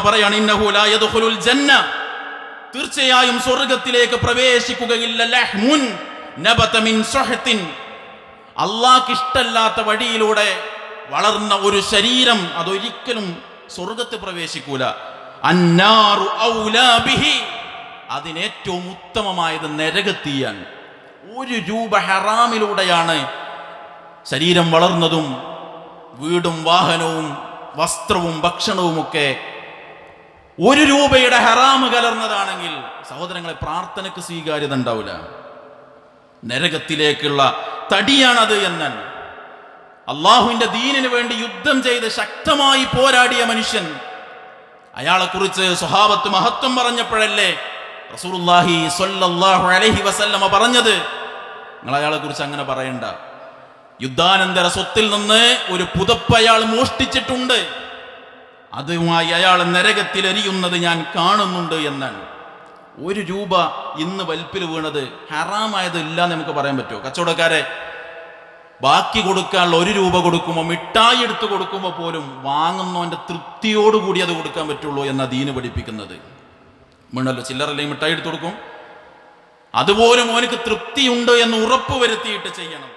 പറയാണ് തീർച്ചയായും സ്വർഗത്തിലേക്ക് പ്രവേശിക്കുകയില്ല. അള്ളാഹ്ക്കിഷ്ടല്ലാത്ത വഴിയിലൂടെ വളർന്ന ഒരു ശരീരം അതൊരിക്കലും സ്വർഗത്ത് പ്രവേശിക്കൂല. അതിനേറ്റവും ഉത്തമമായത് നരകത്തീയാൻ ഒരു രൂപ ഹറാമിലൂടെയാണ് ശരീരം വളർന്നതും വീടും വാഹനവും വസ്ത്രവും ഭക്ഷണവുമൊക്കെ ഒരു രൂപയുടെ ഹറാമ് കലർന്നതാണെങ്കിൽ സഹോദരങ്ങളെ പ്രാർത്ഥനയ്ക്ക് സ്വീകാര്യത ഉണ്ടാവില്ല നരകത്തിലേക്കുള്ള തടിയാണത് എന്നൻ അള്ളാഹുവിന്റെ ദീനിന് വേണ്ടി യുദ്ധം ചെയ്ത് ശക്തമായി പോരാടിയ മനുഷ്യൻ അയാളെ കുറിച്ച് സ്വഹാബത്ത് മഹത്വം പറഞ്ഞപ്പോഴല്ലേ സ്വല്ലല്ലാഹു അലൈഹി വസല്ലമ പറഞ്ഞത്? നിങ്ങൾ അയാളെ കുറിച്ച് അങ്ങനെ പറയണ്ട. യുദ്ധാനന്തര സ്വത്തിൽ നിന്ന് ഒരു പുതപ്പ് അയാൾ മോഷ്ടിച്ചിട്ടുണ്ട്. അതുമായി അയാൾ നരകത്തിൽ എരിയുന്നത് ഞാൻ കാണുന്നുണ്ട് എന്നാണ് ഒരു രൂപ ഇന്ന് വലിപ്പിൽ വീണത് ഹറാമായത് ഇല്ല എന്ന് നമുക്ക് പറയാൻ പറ്റുമോ? കച്ചവടക്കാരെ ബാക്കി കൊടുക്കാനുള്ള ഒരു രൂപ കൊടുക്കുമ്പോൾ മിഠായി എടുത്ത് കൊടുക്കുമ്പോൾ പോലും വാങ്ങുന്നവന്റെ തൃപ്തിയോടുകൂടി അത് കൊടുക്കാൻ പറ്റുള്ളൂ എന്ന ദീന് പഠിപ്പിക്കുന്നത്. മണ്ണല്ലോ ചില്ലറല്ലേ മിഠായി എടുത്ത് കൊടുക്കും? അതുപോലും ഓനക്ക് തൃപ്തിയുണ്ട് എന്ന് ഉറപ്പ് വരുത്തിയിട്ട് ചെയ്യണം.